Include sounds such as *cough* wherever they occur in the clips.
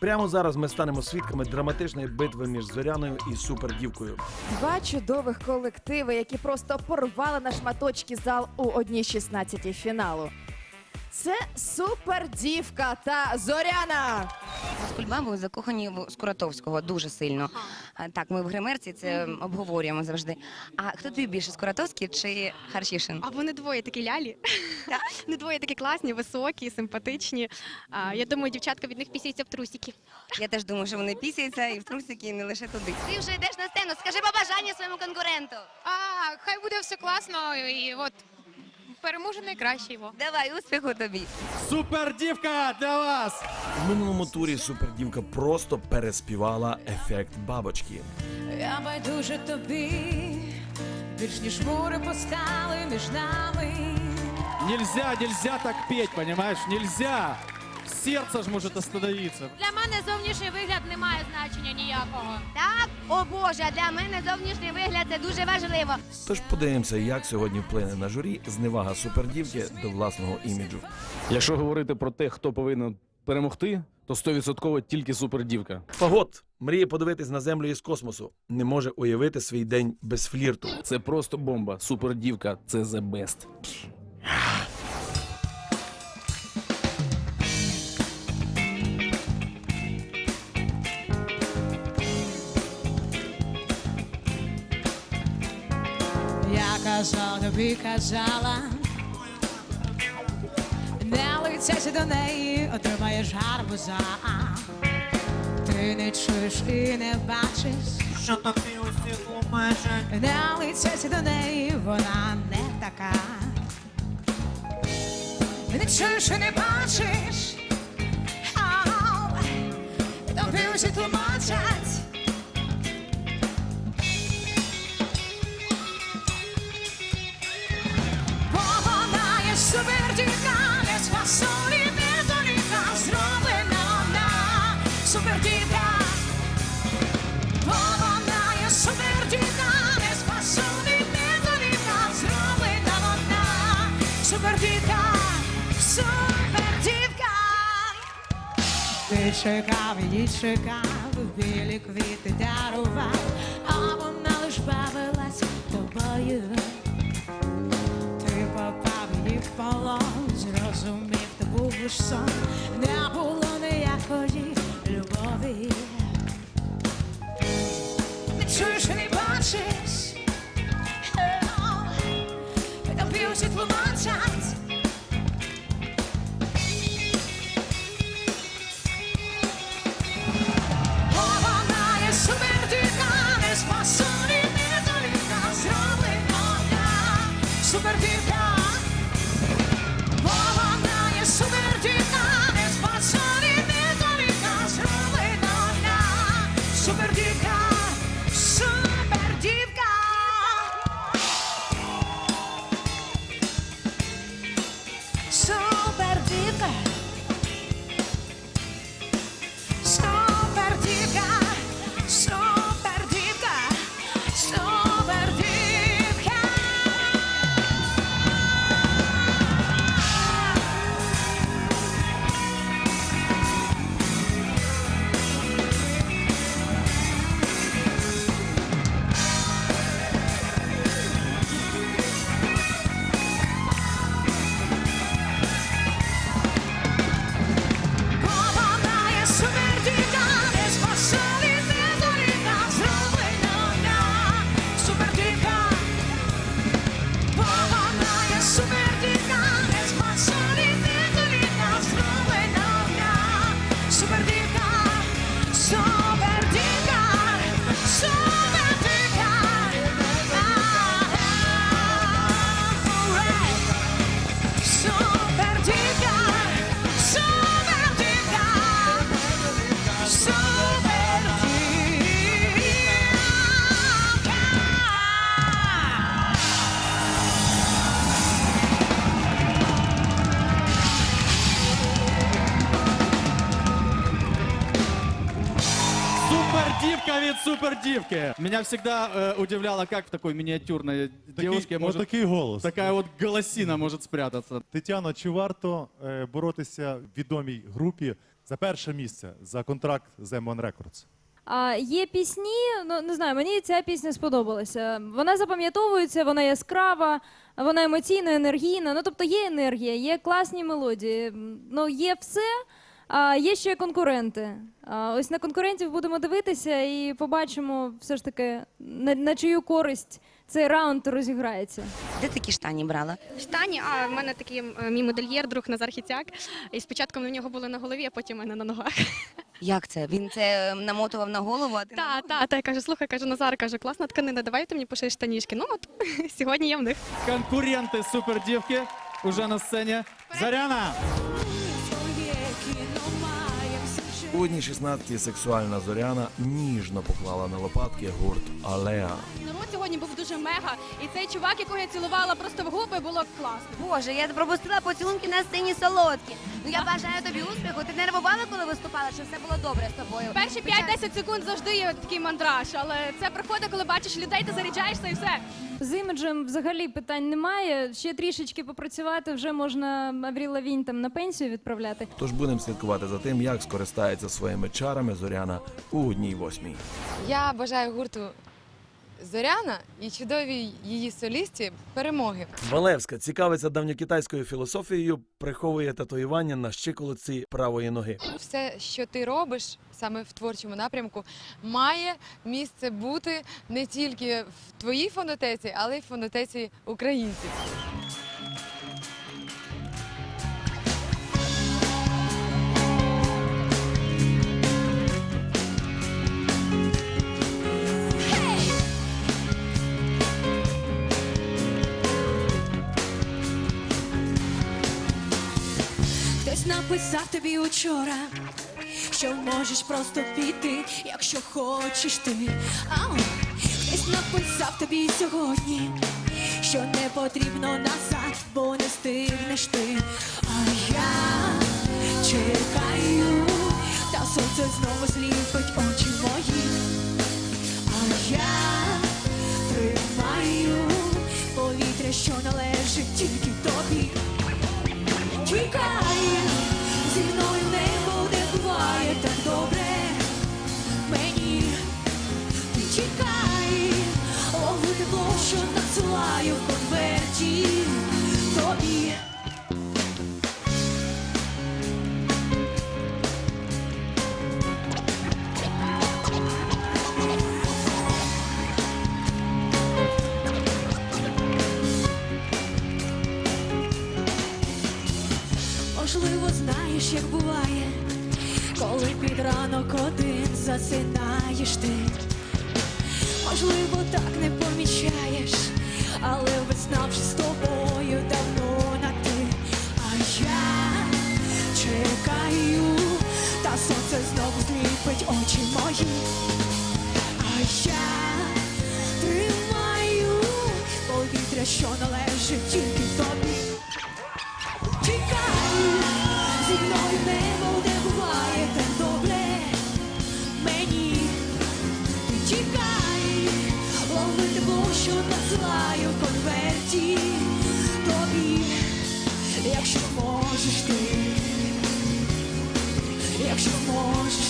Прямо зараз ми станемо свідками драматичної битви між зоряною і супердівкою. Два чудових колективи, які просто порвали на шматочки зал у одній 16 фіналу. Це супердівка та Зоряна. З Кульбабою закохані в Скуратовського дуже сильно. А, Так, ми в гримерці це обговорюємо завжди. А хто тобі більше, Скуратовський чи Харшішин? А вони двоє такі лялі. *laughs* Вони двоє такі класні, високі, симпатичні. А, я думаю, дівчатка від них пісяться в трусики. Я теж думаю, що вони пісяються і в трусики, і не лише туди. Ти вже йдеш на сцену, скажи побажання своєму конкуренту. А, хай буде все класно і от переможе найкращий його. Давай, успіху тобі. Супердівка для вас! В минулому турі супердівка просто переспівала ефект бабочки. Я байдуже тобі, більш ніж мури постали між нами. Нельзя, нельзя так петь, понимаешь? Нельзя! Сердце ж может остановиться. Для мене зовнішній вигляд має значення ніякого. Так, о Боже, для мене зовнішній вигляд це дуже важливо. Тож подивимося, як сьогодні вплине на журі зневага супердівки до власного іміджу. Якщо говорити про те, хто повинен перемогти, то 100% тільки супердівка. Фагот мріє подивитись на землю із космосу. Не може уявити свій день без флірту. Це просто бомба. Супердівка це the best. Я казала, тобі казала. Не лицяйся до неї, отримаєш гарбуза. Ти не чуєш і не бачиш. Що тобі усіх ломежить? Не лицяйся до неї, вона не така. Не чуєш і не бачиш. Тобі усі тлумачать. Ти чекав, її чекав, білі квіти дарував, а вона лиш бавилась тобою. Ти попав її в полон, зрозумів, то був лиш сон, не було ніякої любові. Не чуєш не бачиш, тобі усі тлумачать. Супердівка від супердівки! Меня всегда э, удивляло, как в такой миниатюрной девушке может такий голос. такая вот голосина может спрятаться. Тетяно, чи варто е, боротися в відомій групі за перше місце за контракт з M1 Records. А є пісні, ну не знаю, мені ця пісня сподобалася. Вона запам'ятовується, вона яскрава, вона емоційна, енергійна. Ну тобто є енергія, є класні мелодії. Ну є все. А є ще конкуренти. А ось на конкурентів будемо дивитися і побачимо все ж таки на, на чию користь цей раунд розіграється. Де такі штані брала? Штані, а в мене такий е, мій модельєр, друг Назар Хіцяк. І спочатку в нього були на голові, а потім в мене на ногах. Як це? Він це ем, намотував на голову, а ти на Та, та, та, я кажу, слухай, кажу, Назар, кажу, класна тканина, давай ти мені пошиєш штанішки. Ну от *laughs* сьогодні я в них. Конкуренти супердівки уже на сцені. Заряна! У одній 16 сексуальна зоряна ніжно поклала на лопатки гурт Алеа. Народ сьогодні був дуже мега. І цей чувак, якого я цілувала просто в губи, було класно. Боже, я пропустила поцілунки на сцені солодкі. Ну я бажаю тобі успіху. Ти нервувала, коли виступала, що все було добре з тобою? Перші 5-10 секунд завжди є такий мандраж, але це приходить, коли бачиш людей, ти заряджаєшся і все. З іміджем взагалі питань немає. Ще трішечки попрацювати, вже можна Авріл Лавінь там на пенсію відправляти. Тож будемо слідкувати за тим, як скористається своїми чарами зоряна у одній восьмій. Я бажаю гурту Зоряна і чудові її солісті перемоги. Валевська цікавиться давньокитайською філософією, приховує татуювання на щиколотці правої ноги. Все, що ти робиш саме в творчому напрямку, має місце бути не тільки в твоїй фонотеці, але й в фонотеці українців. Написав тобі учора, що можеш просто піти, якщо хочеш ти. Ау. Хтось написав тобі сьогодні, що не потрібно назад, бо не стигнеш ти. А я чекаю, та сонце знову сліпить очі мої. А я тримаю повітря, що належить тільки тобі. Чекай, ранок один засинаєш ти. Можливо, так не помічаєш, але весна вже з тобою давно на ти. А я чекаю, та сонце знову зліпить очі мої. А я тримаю повітря, що належить тільки тобі. Конверті тобі, якщо можеш ти, якщо можеш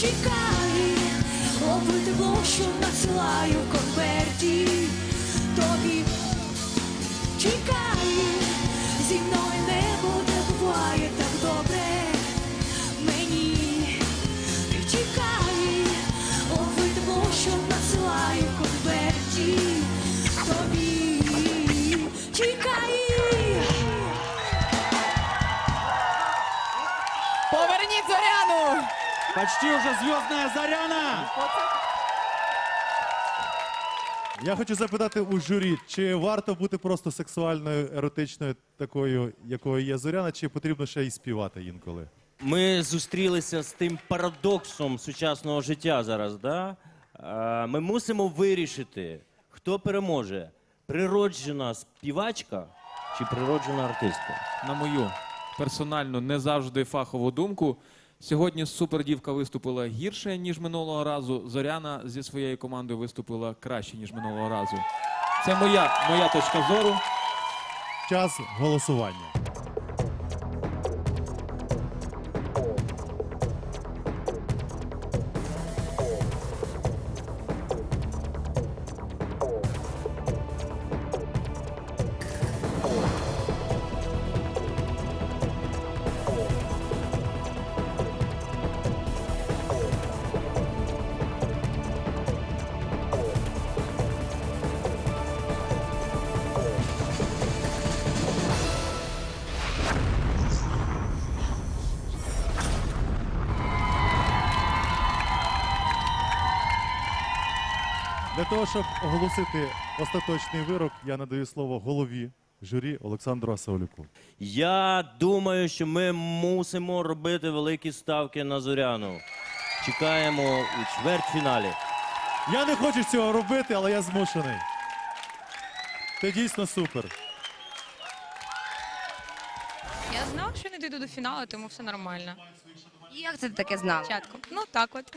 чекай, тепло, що надсилаю в конверті тобі. Чекай, зі мною не буде буває так добре мені. Ти чекай, тепло, що надсилаю в конверті тобі. Чекай. Поверніть зоряну! Почти уже звездная Заряна! Я хочу запитати у журі, чи варто бути просто сексуальною, еротичною, такою, якою є Зоряна, чи потрібно ще й співати інколи? Ми зустрілися з тим парадоксом сучасного життя зараз. Да? Е, Ми мусимо вирішити, хто переможе: природжена співачка чи природжена артистка. На мою персональну, не завжди фахову думку. Сьогодні супердівка виступила гірше, ніж минулого разу. Зоряна зі своєю командою виступила краще, ніж минулого разу. Це моя, моя точка зору. Час голосування. Того, щоб оголосити остаточний вирок, я надаю слово голові журі Олександру Асаулюку. Я думаю, що ми мусимо робити великі ставки на Зоряну. Чекаємо у чвертьфіналі. Я не хочу цього робити, але я змушений. Ти дійсно супер. Я знав, що не дійду до фіналу, тому все нормально. І як це ти таке знала? Спочатку. Ну так от.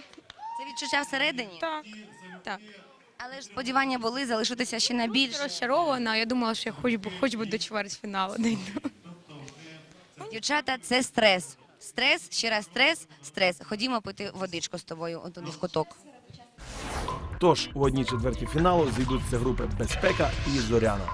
Це відчуття всередині? Так. Так. Але ж сподівання були залишитися ще на більше. Розчарована. Я думала, що я хоч би хоч би до чвертьфіналу дійду. Дівчата, це стрес. Стрес, ще раз стрес, стрес. Ходімо пити водичку з тобою отуди в куток. Тож у одній четверті фіналу зійдуться групи Безпека і Зоряна.